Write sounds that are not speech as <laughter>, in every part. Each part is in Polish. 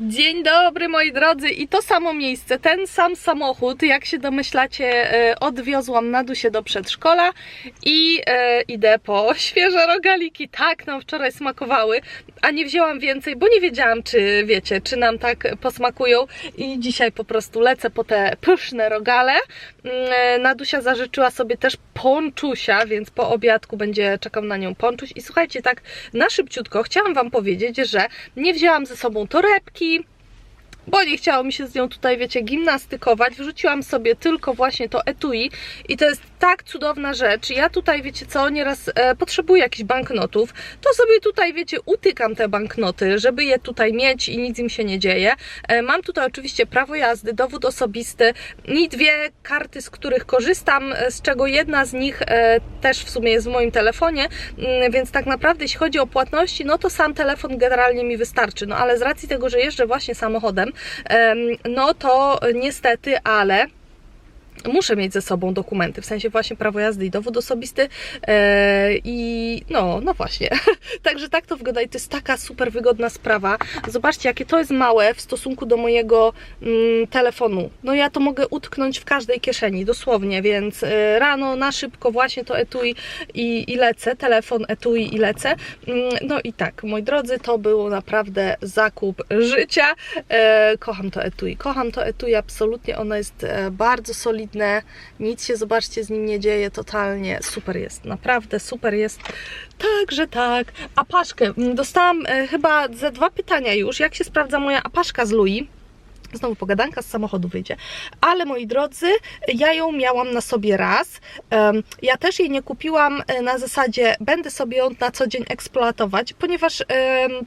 Dzień dobry moi drodzy i to samo miejsce, ten sam samochód, jak się domyślacie, e, odwiozłam na dusie do przedszkola i e, idę po świeże rogaliki. Tak nam wczoraj smakowały, a nie wzięłam więcej, bo nie wiedziałam, czy wiecie, czy nam tak posmakują i dzisiaj po prostu lecę po te pyszne rogale. Mm, e, Nadusia zażyczyła sobie też ponczusia, więc po obiadku będzie czekał na nią ponczuś i słuchajcie, tak na szybciutko chciałam wam powiedzieć, że nie wzięłam ze sobą torebki, bo nie chciało mi się z nią tutaj, wiecie, gimnastykować. Wrzuciłam sobie tylko właśnie to etui i to jest tak cudowna rzecz. Ja tutaj, wiecie co, nieraz e, potrzebuję jakichś banknotów, to sobie tutaj, wiecie, utykam te banknoty, żeby je tutaj mieć i nic im się nie dzieje. E, mam tutaj oczywiście prawo jazdy, dowód osobisty i dwie karty, z których korzystam, e, z czego jedna z nich e, też w sumie jest w moim telefonie, mm, więc tak naprawdę jeśli chodzi o płatności, no to sam telefon generalnie mi wystarczy, no ale z racji tego, że jeżdżę właśnie samochodem, em, no to niestety, ale muszę mieć ze sobą dokumenty, w sensie właśnie prawo jazdy i dowód osobisty e, i no, no właśnie. <laughs> Także tak to wygląda i to jest taka super wygodna sprawa. Zobaczcie, jakie to jest małe w stosunku do mojego mm, telefonu. No ja to mogę utknąć w każdej kieszeni, dosłownie, więc e, rano na szybko właśnie to etui i, i lecę, telefon etui i lecę. Mm, no i tak, moi drodzy, to był naprawdę zakup życia. E, kocham to etui, kocham to etui absolutnie, ono jest bardzo solidne, nic się, zobaczcie, z nim nie dzieje totalnie, super jest, naprawdę super jest. Także tak, apaszkę, Mm, dostałam e, chyba ze dwa pytania już, jak się sprawdza moja apaszka z Louis. Znowu pogadanka z samochodu wyjdzie. Ale moi drodzy, ja ją miałam na sobie raz. Ja też jej nie kupiłam e, na zasadzie, będę sobie ją na co dzień eksploatować, ponieważ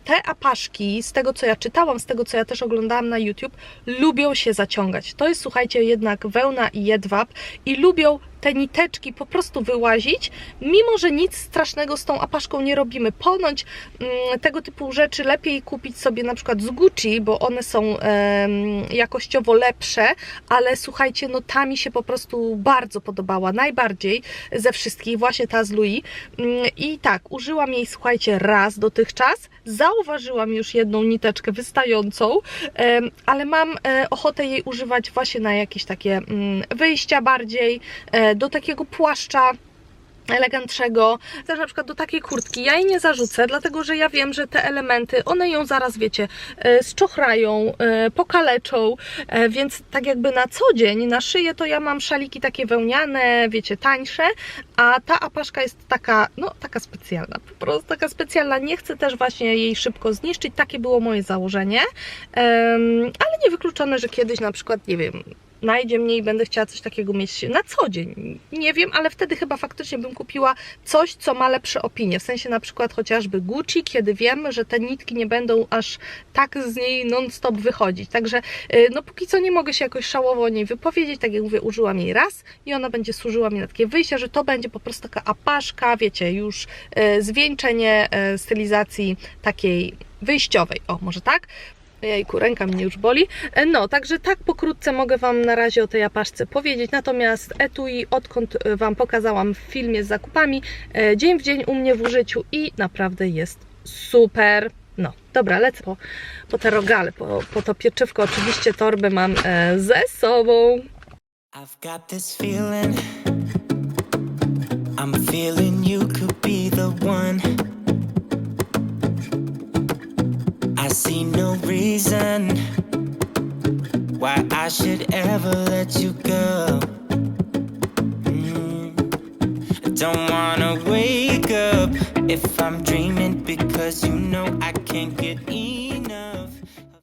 te apaszki, z tego co ja czytałam, z tego co ja też oglądałam na YouTube, lubią się zaciągać. To jest, słuchajcie, jednak wełna i jedwab i lubią te niteczki po prostu wyłazić, mimo że nic strasznego z tą apaszką nie robimy. Ponoć mm, tego typu rzeczy lepiej kupić sobie na przykład z Gucci, bo one są jakościowo lepsze, ale słuchajcie, no ta mi się po prostu bardzo podobała, najbardziej ze wszystkich, właśnie ta z Louis. Mm, I tak, użyłam jej, słuchajcie, raz dotychczas, zauważyłam już jedną niteczkę wystającą, ale mam e, ochotę jej używać właśnie na jakieś takie mm, wyjścia bardziej, e, do takiego płaszcza elegantszego, też na przykład do takiej kurtki. Ja jej nie zarzucę, dlatego że ja wiem, że te elementy, one ją zaraz, wiecie, e, zczochrają, e, pokaleczą, e, więc tak jakby na co dzień, na szyję to ja mam szaliki takie wełniane, wiecie, tańsze, a ta apaszka jest taka, no taka specjalna, po prostu taka specjalna. Nie chcę też właśnie jej szybko zniszczyć, takie było moje założenie, ale niewykluczone, że kiedyś na przykład, nie wiem, najdzie mnie i będę chciała coś takiego mieć na co dzień. Nie wiem, ale wtedy chyba faktycznie bym kupiła coś, co ma lepsze opinie. W sensie na przykład chociażby Gucci, kiedy wiem, że te nitki nie będą aż tak z niej non-stop wychodzić. Także y, no póki co nie mogę się jakoś szałowo o niej wypowiedzieć. Tak jak mówię, użyłam jej raz i ona będzie służyła mi na takie wyjście, że to będzie po prostu taka apaszka, wiecie, już y, zwieńczenie y, stylizacji takiej wyjściowej. O, może tak? Jejku, ręka mnie już boli. E, No, także tak pokrótce mogę Wam na razie o tej apaszce powiedzieć. Natomiast etui, odkąd e, Wam pokazałam w filmie z zakupami, e, dzień w dzień u mnie w użyciu i naprawdę jest super. No, dobra, lecę po, po te rogale, po, po to pieczywko. Oczywiście torbę mam e, ze sobą. I've got this feeling. I'm feeling you see no reason why I should ever let you go. Mm. Don't wanna wake up if I'm dreaming because you know I can't get enough.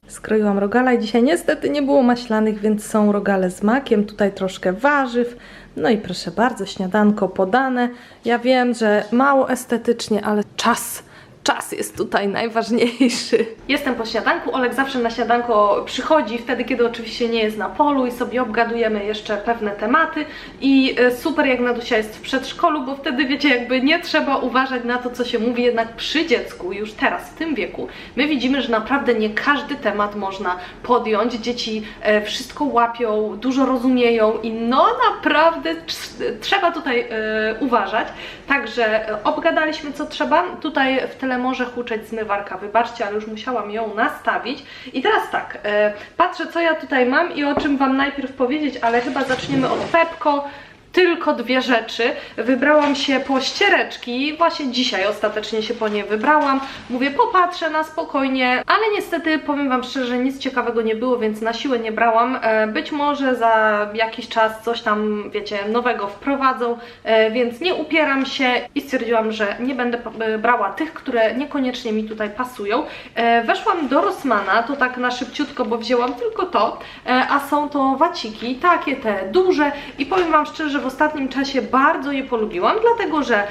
Skroiłam rogala i dzisiaj niestety nie było maślanych, więc są rogale z makiem, tutaj troszkę warzyw. No i proszę bardzo, śniadanko podane. Ja wiem, że mało estetycznie, ale czas. Czas jest tutaj najważniejszy. Jestem po śniadanku. Olek zawsze na śniadanko przychodzi, wtedy kiedy oczywiście nie jest na polu i sobie obgadujemy jeszcze pewne tematy. I e, super jak Nadusia jest w przedszkolu, bo wtedy wiecie, jakby nie trzeba uważać na to, co się mówi, jednak przy dziecku, już teraz, w tym wieku, my widzimy, że naprawdę nie każdy temat można podjąć. Dzieci e, wszystko łapią, dużo rozumieją i no naprawdę tr- trzeba tutaj e, uważać. Także obgadaliśmy co trzeba. Tutaj w tle może huczeć zmywarka, wybaczcie, ale już musiałam ją nastawić. I teraz tak, e, patrzę co ja tutaj mam i o czym Wam najpierw powiedzieć, ale chyba zaczniemy od Pepko. Tylko dwie rzeczy. Wybrałam się po ściereczki, właśnie dzisiaj ostatecznie się po nie wybrałam. Mówię, popatrzę na spokojnie, ale niestety powiem Wam szczerze, nic ciekawego nie było, więc na siłę nie brałam. E, Być może za jakiś czas coś tam, wiecie, nowego wprowadzą, e, więc nie upieram się i stwierdziłam, że nie będę e, brała tych, które niekoniecznie mi tutaj pasują. Weszłam do Rossmana, to tak na szybciutko, bo wzięłam tylko to, a są to waciki, takie te duże i powiem Wam szczerze, że w ostatnim czasie bardzo je polubiłam, dlatego że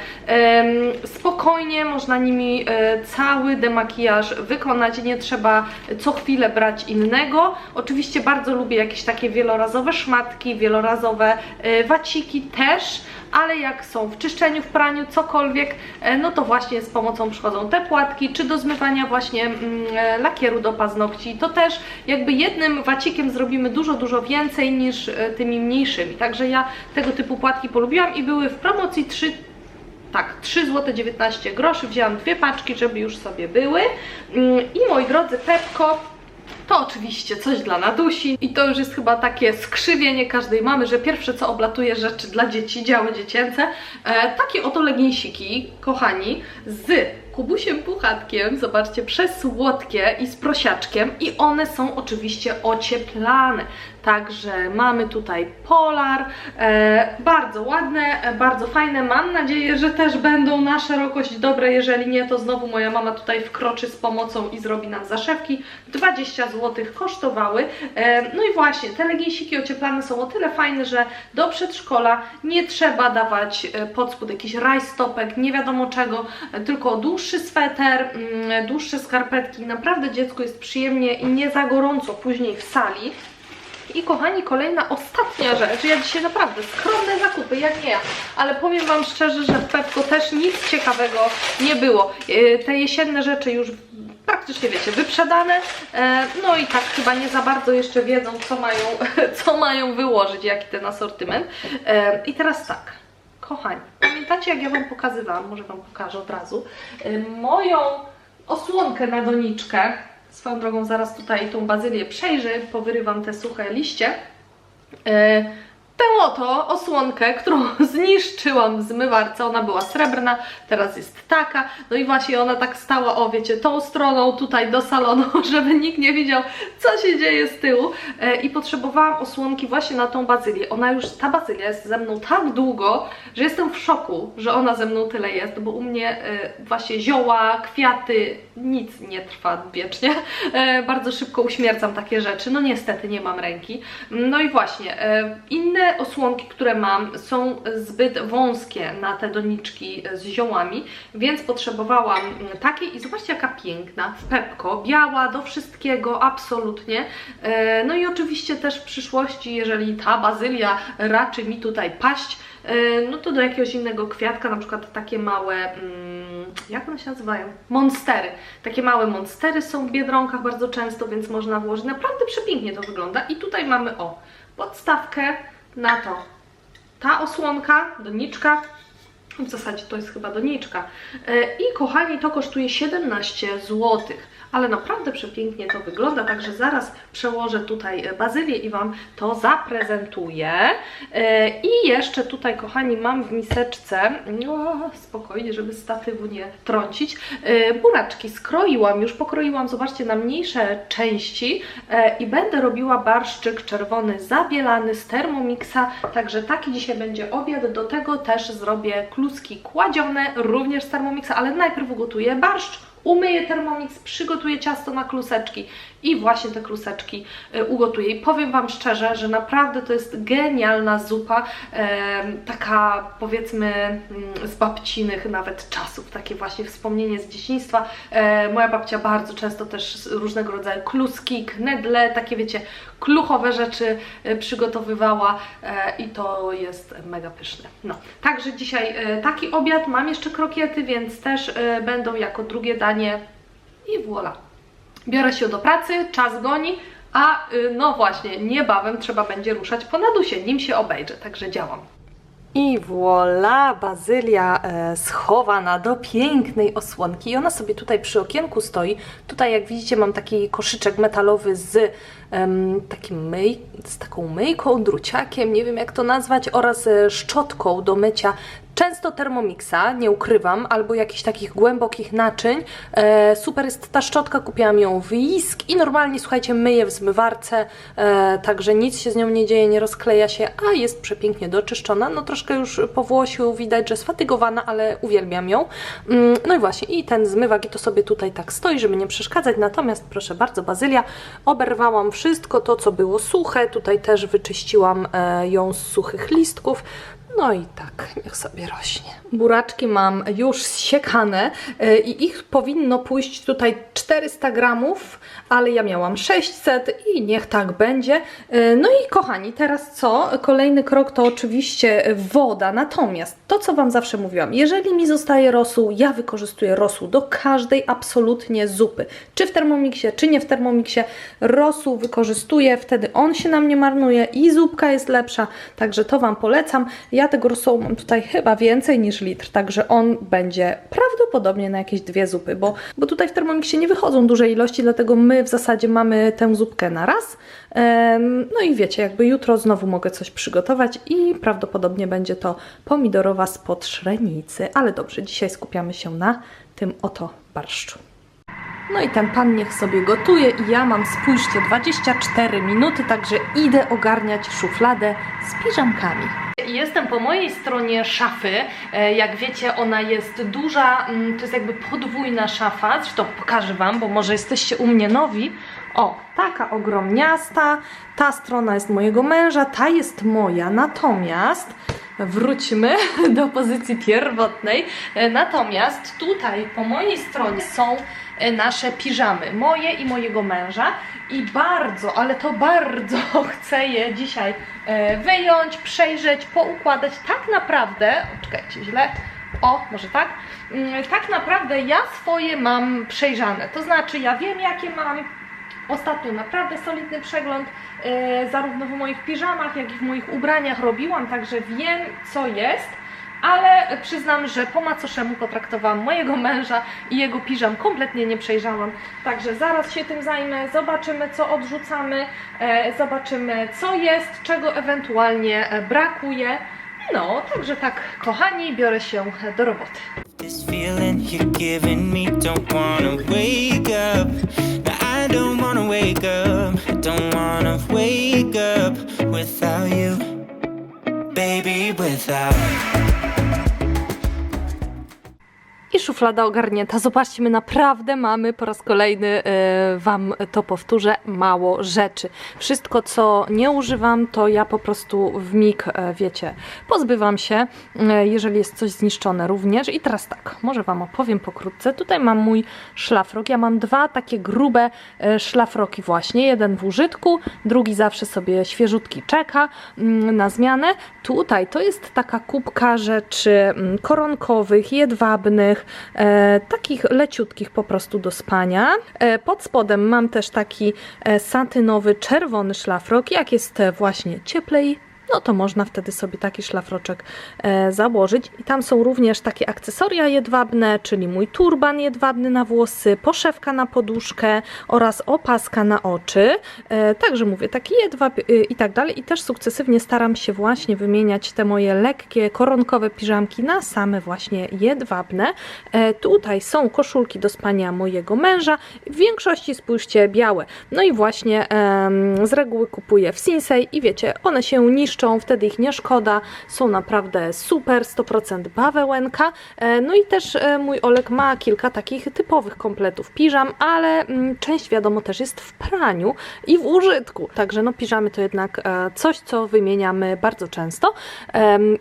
spokojnie można nimi e, cały demakijaż wykonać, nie trzeba co chwilę brać innego. Oczywiście bardzo lubię jakieś takie wielorazowe szmatki, wielorazowe e, waciki też, ale jak są w czyszczeniu, w praniu, cokolwiek, e, no to właśnie z pomocą przychodzą te płatki, czy do zmywania właśnie mm, e, lakieru do paznokci, to też jakby jednym wacikiem zrobimy dużo, dużo więcej niż e, tymi mniejszymi. Także ja tego typu płatki polubiłam i były w promocji 3 tak, 3 zł 19 groszy. Wzięłam dwie paczki, żeby już sobie były. Mm, I moi drodzy, Pepko to oczywiście coś dla Nadusi i to już jest chyba takie skrzywienie każdej mamy, że pierwsze co oblatuje rzeczy dla dzieci, działy dziecięce, e, takie oto leginsiki, kochani, z kubusiem puchatkiem, zobaczcie, przesłodkie i z prosiaczkiem i one są oczywiście ocieplane. Także mamy tutaj polar, e, bardzo ładne, e, bardzo fajne. Mam nadzieję, że też będą na szerokość dobre. Jeżeli nie, to znowu moja mama tutaj wkroczy z pomocą i zrobi nam zaszewki. 20 zł kosztowały. E, no i właśnie, te leginsiki ocieplane są o tyle fajne, że do przedszkola nie trzeba dawać e, pod spód jakichś rajstopek, nie wiadomo czego, e, tylko dłuższy sweter, mm, dłuższe skarpetki. Naprawdę dziecku jest przyjemnie i nie za gorąco później w sali. I kochani, kolejna, ostatnia rzecz. Ja dzisiaj naprawdę skromne zakupy, jak nie ja. Ale powiem Wam szczerze, że w Pepko też nic ciekawego nie było. Yy, Te jesienne rzeczy już praktycznie, wiecie, wyprzedane. E, No i tak chyba nie za bardzo jeszcze wiedzą, co mają, <laughs> co mają wyłożyć, jaki ten asortyment. E, I teraz tak. Kochani, pamiętacie jak ja Wam pokazywałam, może Wam pokażę od razu, e, moją osłonkę na doniczkę. Swoją drogą zaraz tutaj tą bazylię przejrzę, powyrywam te suche liście. Tę oto osłonkę, którą <laughs> zniszczyłam w zmywarce, ona była srebrna, teraz jest taka, no i właśnie ona tak stała, o wiecie, tą stroną tutaj do salonu, <laughs> żeby nikt nie widział, co się dzieje z tyłu E, i potrzebowałam osłonki właśnie na tą bazylię. Ona już, ta bazylia jest ze mną tak długo, że jestem w szoku, że ona ze mną tyle jest, bo u mnie e, właśnie zioła, kwiaty, nic nie trwa wiecznie. E, Bardzo szybko uśmiercam takie rzeczy, no niestety nie mam ręki. No i właśnie, e, inne osłonki, które mam są zbyt wąskie na te doniczki z ziołami, więc potrzebowałam takiej i zobaczcie jaka piękna, w Pepko, biała do wszystkiego, absolutnie. E, No i oczywiście też w przyszłości, jeżeli ta bazylia raczy mi tutaj paść, e, no to do jakiegoś innego kwiatka, na przykład takie małe, mm, jak one się nazywają? Monstery. Takie małe monstery są w biedronkach bardzo często, więc można włożyć. Naprawdę przepięknie to wygląda. I tutaj mamy, o, podstawkę na to. Ta osłonka, doniczka, w zasadzie to jest chyba doniczka. E, I kochani, to kosztuje 17 zł. Ale naprawdę przepięknie to wygląda, także zaraz przełożę tutaj e, bazylię i Wam to zaprezentuję. E, I jeszcze tutaj, kochani, mam w miseczce, no, spokojnie, żeby statywu nie trącić, e, buraczki. Skroiłam, już pokroiłam, zobaczcie, na mniejsze części i będę robiła barszczyk czerwony zabielany z Thermomixa, także taki dzisiaj będzie obiad, do tego też zrobię kluski kładzione, również z Thermomixa, ale najpierw ugotuję barszcz, umyję Thermomix, przygotuję ciasto na kluseczki i właśnie te kluseczki e, ugotuję. I powiem Wam szczerze, że naprawdę to jest genialna zupa, taka powiedzmy mm, z babcinych nawet czasów, takie właśnie wspomnienie z dzieciństwa. E, moja babcia bardzo często też różnego rodzaju kluski, knedle, takie wiecie, kluchowe rzeczy e, przygotowywała e, i to jest mega pyszne. No, także dzisiaj taki obiad, mam jeszcze krokiety, więc też będą jako drugie danie i voilà. Biorę się do pracy, czas goni, a y, no właśnie, niebawem trzeba będzie ruszać po nadusie, nim się obejrzę, także działam. I voilà, bazylia e, schowana do pięknej osłonki. I ona sobie tutaj przy okienku stoi. Tutaj, jak widzicie, mam taki koszyczek metalowy z takim myj, z taką myjką, druciakiem, nie wiem jak to nazwać, oraz e, szczotką do mycia Często Thermomixa, nie ukrywam, albo jakichś takich głębokich naczyń. E, super jest ta szczotka, kupiłam ją w Isk i normalnie, słuchajcie, myję w zmywarce, e, także nic się z nią nie dzieje, nie rozkleja się, a jest przepięknie doczyszczona. No troszkę już po włosiu widać, że sfatygowana, ale uwielbiam ją. Mm, no i właśnie, i ten zmywak, i to sobie tutaj tak stoi, żeby nie przeszkadzać. Natomiast proszę bardzo, bazylia, oberwałam wszystko to, co było suche. Tutaj też wyczyściłam e, ją z suchych listków. No i tak, niech sobie rośnie. Buraczki mam już zsiekane e, i ich powinno pójść tutaj 400 gramów, ale ja miałam 600 i niech tak będzie. E, No i kochani, teraz co? Kolejny krok to oczywiście woda. Natomiast to, co Wam zawsze mówiłam, jeżeli mi zostaje rosół, ja wykorzystuję rosół do każdej absolutnie zupy. Czy w termomiksie, czy nie w termomiksie, rosół wykorzystuję, wtedy on się nam nie marnuje i zupka jest lepsza, także to Wam polecam. Ja tego rosołu mam tutaj chyba więcej niż litr, także on będzie prawdopodobnie na jakieś dwie zupy, bo, bo tutaj w termomiksie nie wychodzą duże ilości, dlatego my w zasadzie mamy tę zupkę na raz. No i wiecie, jakby jutro znowu mogę coś przygotować i prawdopodobnie będzie to pomidorowa spod szrenicy. Ale dobrze, dzisiaj skupiamy się na tym oto barszczu. No i ten pan niech sobie gotuje i ja mam, spójrzcie, 24 minuty, także idę ogarniać szufladę z piżamkami. Jestem po mojej stronie szafy. E, Jak wiecie, ona jest duża, mm, to jest jakby podwójna szafa. Zresztą pokażę Wam, bo może jesteście u mnie nowi. O, taka ogromniasta. Ta strona jest mojego męża, ta jest moja. Natomiast wróćmy <laughs> do pozycji pierwotnej. E, Natomiast tutaj po mojej stronie są e, nasze piżamy, moje i mojego męża i bardzo, ale to bardzo <laughs> chcę je dzisiaj e, wyjąć, przejrzeć, poukładać. Tak naprawdę, czekajcie, źle, o, może tak? Mm, Tak naprawdę ja swoje mam przejrzane, to znaczy ja wiem jakie mam, Ostatnio naprawdę solidny przegląd, e, zarówno w moich piżamach, jak i w moich ubraniach robiłam, także wiem co jest, ale przyznam, że po macoszemu potraktowałam mojego męża i jego piżam kompletnie nie przejrzałam. Także zaraz się tym zajmę, zobaczymy co odrzucamy, e, zobaczymy co jest, czego ewentualnie e, brakuje. No, także tak, kochani, biorę się do roboty. I don't wanna wake up. I don't wanna wake up without you, baby. Without. I szuflada ogarnięta. Zobaczcie, my naprawdę mamy po raz kolejny, e, Wam to powtórzę, mało rzeczy. Wszystko, co nie używam, to ja po prostu w mig, e, wiecie, pozbywam się, e, jeżeli jest coś zniszczone również. I teraz tak, może Wam opowiem pokrótce. Tutaj mam mój szlafrok. Ja mam dwa takie grube szlafroki właśnie. Jeden w użytku, drugi zawsze sobie świeżutki czeka mm, na zmianę. Tutaj to jest taka kubka rzeczy mm, koronkowych, jedwabnych, e, takich leciutkich po prostu do spania. E, pod spodem mam też taki e, satynowy, czerwony szlafrok. Jak jest e, właśnie cieplej, no to można wtedy sobie taki szlafroczek e, założyć. I tam są również takie akcesoria jedwabne, czyli mój turban jedwabny na włosy, poszewka na poduszkę oraz opaska na oczy. E, także mówię, taki jedwab e, i tak dalej. I też sukcesywnie staram się właśnie wymieniać te moje lekkie, koronkowe piżamki na same właśnie jedwabne. E, tutaj są koszulki do spania mojego męża. W większości spójrzcie białe. No i właśnie z reguły kupuję w Sinsei i wiecie, one się niszczą, wtedy ich nie szkoda, są naprawdę super, 100% bawełenka. E, No i też e, mój Olek ma kilka takich typowych kompletów piżam, ale mm, część wiadomo też jest w praniu i w użytku. Także no piżamy to jednak e, coś, co wymieniamy bardzo często.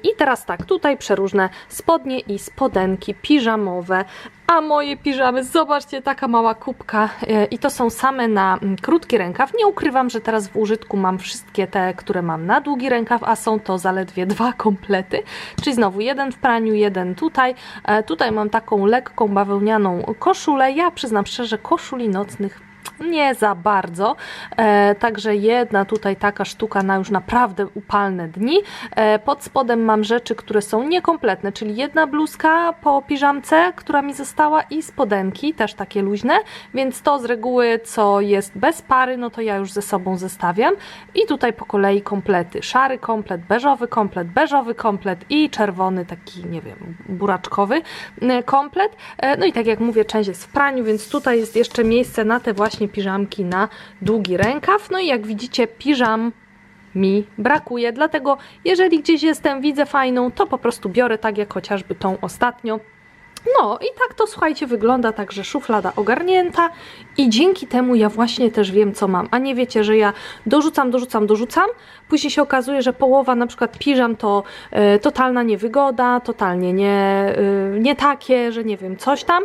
I teraz tak, tutaj przeróżne spodnie i spodenki piżamowe. A moje piżamy, zobaczcie, taka mała kubka e, i to są same na mm, krótki rękaw. Nie ukrywam, że teraz w użytku mam wszystkie te, które mam na długi rękaw, a są to zaledwie <laughs> dwa komplety. Czyli znowu jeden w praniu, jeden tutaj. E, Tutaj mam taką lekką bawełnianą koszulę. Ja przyznam szczerze, koszuli nocnych nie za bardzo. E, także jedna tutaj taka sztuka na już naprawdę upalne dni. E, pod spodem mam rzeczy, które są niekompletne, czyli jedna bluzka po piżamce, która mi została i spodenki, też takie luźne, więc to z reguły, co jest bez pary, no to ja już ze sobą zestawiam. I tutaj po kolei komplety. Szary komplet, beżowy komplet, beżowy komplet i czerwony taki, nie wiem, buraczkowy e, komplet. E, No i tak jak mówię, część jest w praniu, więc tutaj jest jeszcze miejsce na te właśnie piżamki na długi rękaw. No i jak widzicie, piżam mi brakuje, dlatego jeżeli gdzieś jestem, widzę fajną, to po prostu biorę tak jak chociażby tą ostatnią. No i tak to słuchajcie wygląda, także szuflada ogarnięta. I dzięki temu ja właśnie też wiem co mam, a nie wiecie, że ja dorzucam, dorzucam, dorzucam, później się okazuje, że połowa na przykład piżam to e, totalna niewygoda, totalnie nie, e, nie takie, że nie wiem, coś tam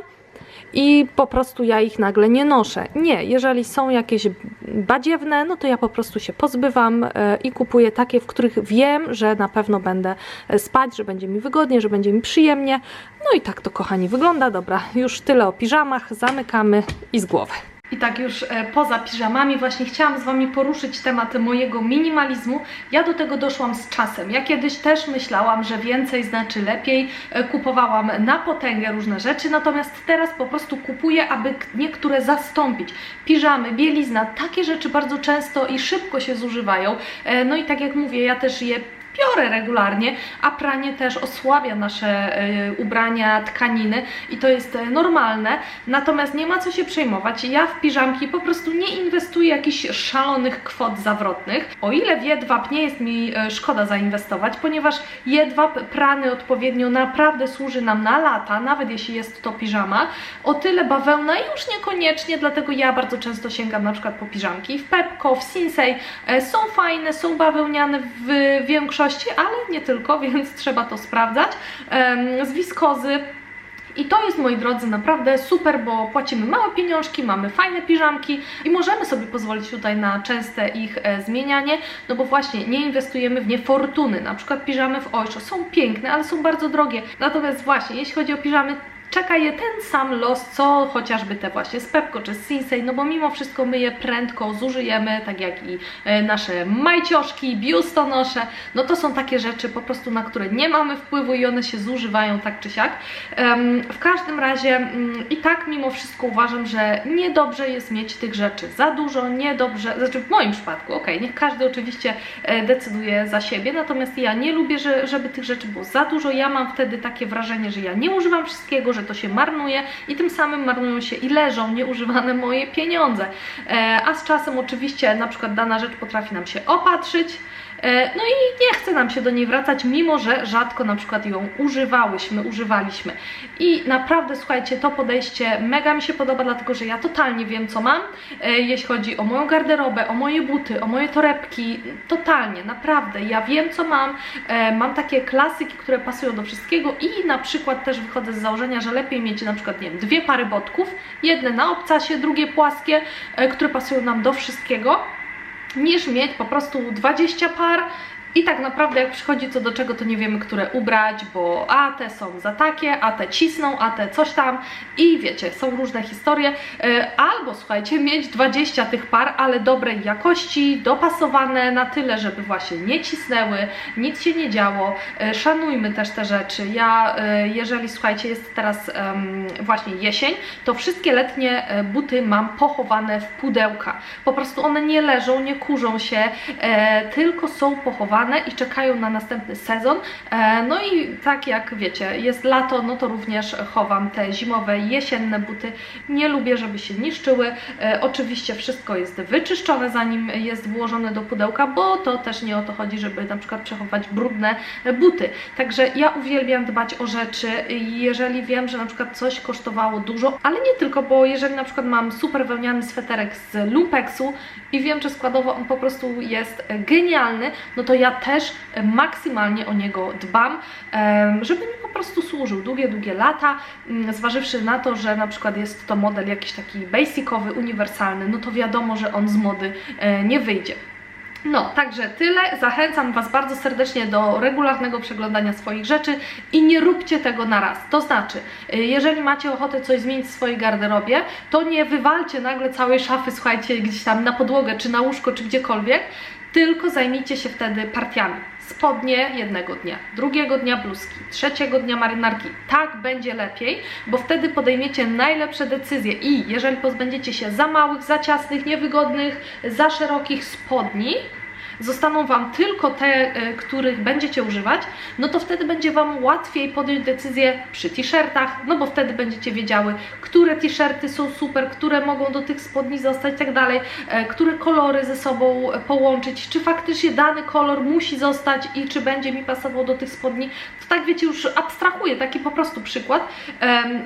i po prostu ja ich nagle nie noszę. Nie, jeżeli są jakieś badziewne, no to ja po prostu się pozbywam e, i kupuję takie, w których wiem, że na pewno będę e, spać, że będzie mi wygodnie, że będzie mi przyjemnie. No i tak to kochani wygląda. Dobra, już tyle o piżamach, zamykamy i z głowy. I tak już e, poza piżamami właśnie chciałam z Wami poruszyć temat mojego minimalizmu. Ja do tego doszłam z czasem. Ja kiedyś też myślałam, że więcej znaczy lepiej. E, Kupowałam na potęgę różne rzeczy, natomiast teraz po prostu kupuję, aby niektóre zastąpić. Piżamy, bielizna, takie rzeczy bardzo często i szybko się zużywają. E, No i tak jak mówię, ja też je biorę regularnie, a pranie też osłabia nasze e, ubrania, tkaniny i to jest e, normalne. Natomiast nie ma co się przejmować. Ja w piżamki po prostu nie inwestuję jakichś szalonych kwot zawrotnych. O ile w jedwab nie jest mi e, szkoda zainwestować, ponieważ jedwab prany odpowiednio naprawdę służy nam na lata, nawet jeśli jest to piżama. O tyle bawełna już niekoniecznie, dlatego ja bardzo często sięgam na przykład po piżamki w Pepco, w Sinsei. Są fajne, są bawełniane w większości, ale nie tylko, <laughs> więc trzeba to sprawdzać. Z wiskozy. I to jest, moi drodzy, naprawdę super, bo płacimy małe pieniążki, mamy fajne piżamki i możemy sobie pozwolić tutaj na częste ich e, zmienianie, no bo właśnie nie inwestujemy w nie fortuny. Na przykład piżamy w Oysho są piękne, ale są bardzo drogie. Natomiast właśnie, jeśli chodzi o piżamy, czeka je ten sam los, co chociażby te właśnie z Pepco czy z Sinsei, no bo mimo wszystko my je prędko zużyjemy, tak jak i e, nasze majcioszki, biustonosze, no to są takie rzeczy po prostu, na które nie mamy wpływu i one się zużywają tak czy siak. W każdym razie mm, i tak mimo wszystko uważam, że niedobrze jest mieć tych rzeczy. Za dużo, niedobrze, znaczy w moim przypadku, okej, niech każdy oczywiście e, decyduje za siebie, natomiast ja nie lubię, że, żeby tych rzeczy było za dużo, ja mam wtedy takie wrażenie, że ja nie używam wszystkiego, że to się marnuje i tym samym marnują się i leżą nieużywane moje pieniądze. E, a z czasem oczywiście na przykład dana rzecz potrafi nam się opatrzyć, No i nie chce nam się do niej wracać, mimo że rzadko na przykład ją używałyśmy, używaliśmy. I naprawdę, słuchajcie, to podejście mega mi się podoba, dlatego że ja totalnie wiem, co mam, e, jeśli chodzi o moją garderobę, o moje buty, o moje torebki, totalnie, naprawdę. Ja wiem, co mam, e, mam takie klasyki, które pasują do wszystkiego i na przykład też wychodzę z założenia, że lepiej mieć na przykład, nie wiem, dwie pary botków, jedne na obcasie, drugie płaskie, e, które pasują nam do wszystkiego, niż mieć po prostu 20 par i tak naprawdę jak przychodzi co do czego, to nie wiemy, które ubrać, bo a te są za takie, a te cisną, a te coś tam i wiecie, są różne historie. E, Albo słuchajcie, mieć 20 tych par, ale dobrej jakości, dopasowane na tyle, żeby właśnie nie cisnęły, nic się nie działo. E, Szanujmy też te rzeczy. Ja, e, jeżeli słuchajcie, jest teraz właśnie jesień, to wszystkie letnie buty mam pochowane w pudełka. Po prostu one nie leżą, nie kurzą się, tylko są pochowane i czekają na następny sezon. E, no i tak jak wiecie, jest lato, no to również chowam te zimowe, jesienne buty. Nie lubię, żeby się niszczyły. E, oczywiście wszystko jest wyczyszczone, zanim jest włożone do pudełka, bo to też nie o to chodzi, żeby na przykład przechowywać brudne buty. Także ja uwielbiam dbać o rzeczy. Jeżeli wiem, że na przykład coś kosztowało dużo, ale nie tylko, bo jeżeli na przykład mam super wełniany sweterek z lumpeksu i wiem, że składowo on po prostu jest genialny, no to ja też e, maksymalnie o niego dbam, żeby mi po prostu służył długie, długie lata, mm, zważywszy na to, że na przykład jest to model jakiś taki basicowy, uniwersalny, no to wiadomo, że on z mody e, nie wyjdzie. No, także tyle. Zachęcam Was bardzo serdecznie do regularnego przeglądania swoich rzeczy i nie róbcie tego na raz. To znaczy, y, jeżeli macie ochotę coś zmienić w swojej garderobie, to nie wywalcie nagle całej szafy, słuchajcie, gdzieś tam na podłogę, czy na łóżko, czy gdziekolwiek, tylko zajmijcie się wtedy partiami. Spodnie jednego dnia, drugiego dnia bluzki, trzeciego dnia marynarki. Tak będzie lepiej, bo wtedy podejmiecie najlepsze decyzje i jeżeli pozbędziecie się za małych, za ciasnych, niewygodnych, za szerokich spodni, zostaną Wam tylko te, e, których będziecie używać, no to wtedy będzie Wam łatwiej podjąć decyzję przy t-shirtach, no bo wtedy będziecie wiedziały, które t-shirty są super, które mogą do tych spodni zostać i tak dalej, e, które kolory ze sobą połączyć, czy faktycznie dany kolor musi zostać i czy będzie mi pasował do tych spodni. To tak wiecie, już abstrahuję, taki po prostu przykład.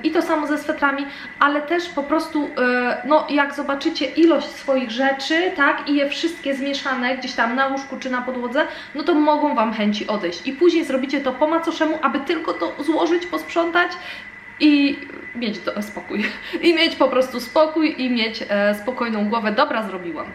I to samo ze swetrami, ale też po prostu, e, no jak zobaczycie ilość swoich rzeczy, tak, i je wszystkie zmieszane gdzieś tam na łóżku czy na podłodze, no to mogą Wam chęci odejść. I później zrobicie to po macoszemu, aby tylko to złożyć, posprzątać i mieć do, spokój. I mieć po prostu spokój i mieć e, spokojną głowę. Dobra, zrobiłam.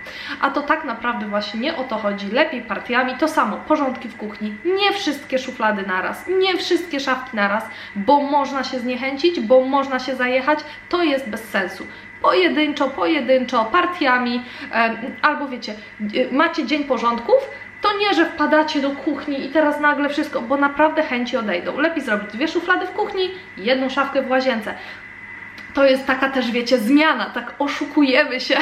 A to tak naprawdę właśnie nie o to chodzi. Lepiej partiami. To samo, porządki w kuchni. Nie wszystkie szuflady naraz, nie wszystkie szafki naraz, bo można się zniechęcić, bo można się zajechać. To jest bez sensu pojedynczo, pojedynczo, partiami, albo wiecie, e, macie dzień porządków, to nie, że wpadacie do kuchni i teraz nagle wszystko, bo naprawdę chęci odejdą. Lepiej zrobić dwie szuflady w kuchni, jedną szafkę w łazience. To jest taka też, wiecie, zmiana, tak oszukujemy się,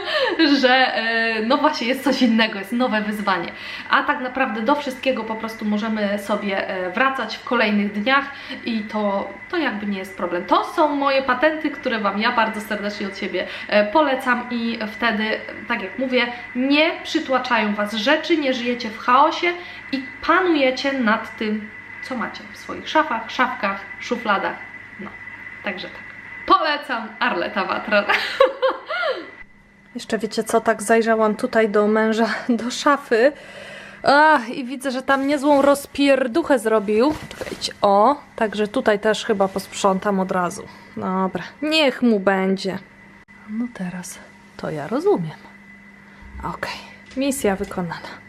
<laughs> że e, no właśnie jest coś innego, jest nowe wyzwanie. A tak naprawdę do wszystkiego po prostu możemy sobie e, wracać w kolejnych dniach i to, to jakby nie jest problem. To są moje patenty, które Wam ja bardzo serdecznie od siebie e, polecam i wtedy, tak jak mówię, nie przytłaczają Was rzeczy, nie żyjecie w chaosie i panujecie nad tym, co macie w swoich szafach, szafkach, szufladach. No, także tak. Polecam Arleta Watran. Jeszcze wiecie co, tak zajrzałam tutaj do męża, <laughs> do szafy Ach, i widzę, że tam niezłą rozpierduchę zrobił. Czekajcie, o, także tutaj też chyba posprzątam od razu. Dobra, niech mu będzie. No teraz to ja rozumiem. Okej, misja wykonana.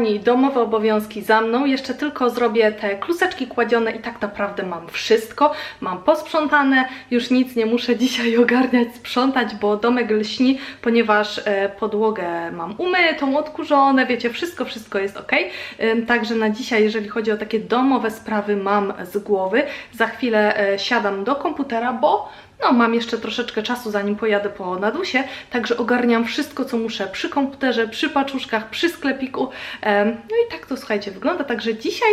Kochani, domowe obowiązki za mną. Jeszcze tylko zrobię te kluseczki kładzione i tak naprawdę mam wszystko. Mam posprzątane, już nic nie muszę <laughs> dzisiaj ogarniać, sprzątać, bo domek lśni, ponieważ e, podłogę mam umytą, odkurzone, wiecie, wszystko, wszystko jest ok. Także na dzisiaj, jeżeli chodzi o takie domowe sprawy, mam z głowy. Za chwilę e, siadam do komputera, bo no, mam jeszcze troszeczkę czasu, zanim pojadę po Nadusie, także ogarniam wszystko, co muszę przy komputerze, przy paczuszkach, przy sklepiku. No i tak to, słuchajcie, wygląda. Także dzisiaj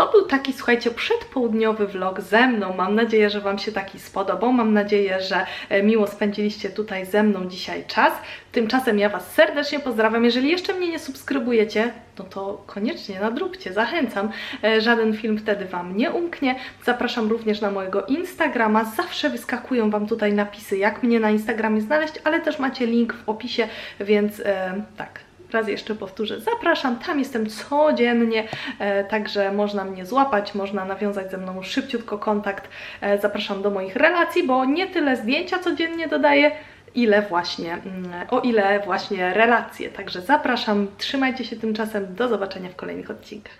to był taki, słuchajcie, przedpołudniowy vlog ze mną. Mam nadzieję, że Wam się taki spodobał. Mam nadzieję, że e, miło spędziliście tutaj ze mną dzisiaj czas. Tymczasem ja Was serdecznie pozdrawiam. Jeżeli jeszcze mnie nie subskrybujecie, no to koniecznie nadróbcie, zachęcam. E, Żaden film wtedy Wam nie umknie. Zapraszam również na mojego Instagrama. Zawsze wyskakują Wam tutaj napisy, jak mnie na Instagramie znaleźć, ale też macie link w opisie, więc e, tak. Raz jeszcze powtórzę, zapraszam, tam jestem codziennie, e, także można mnie złapać, można nawiązać ze mną szybciutko kontakt. E, zapraszam do moich relacji, bo nie tyle zdjęcia codziennie dodaję, ile właśnie, mm, o ile właśnie relacje. Także zapraszam, trzymajcie się tymczasem, do zobaczenia w kolejnych odcinkach.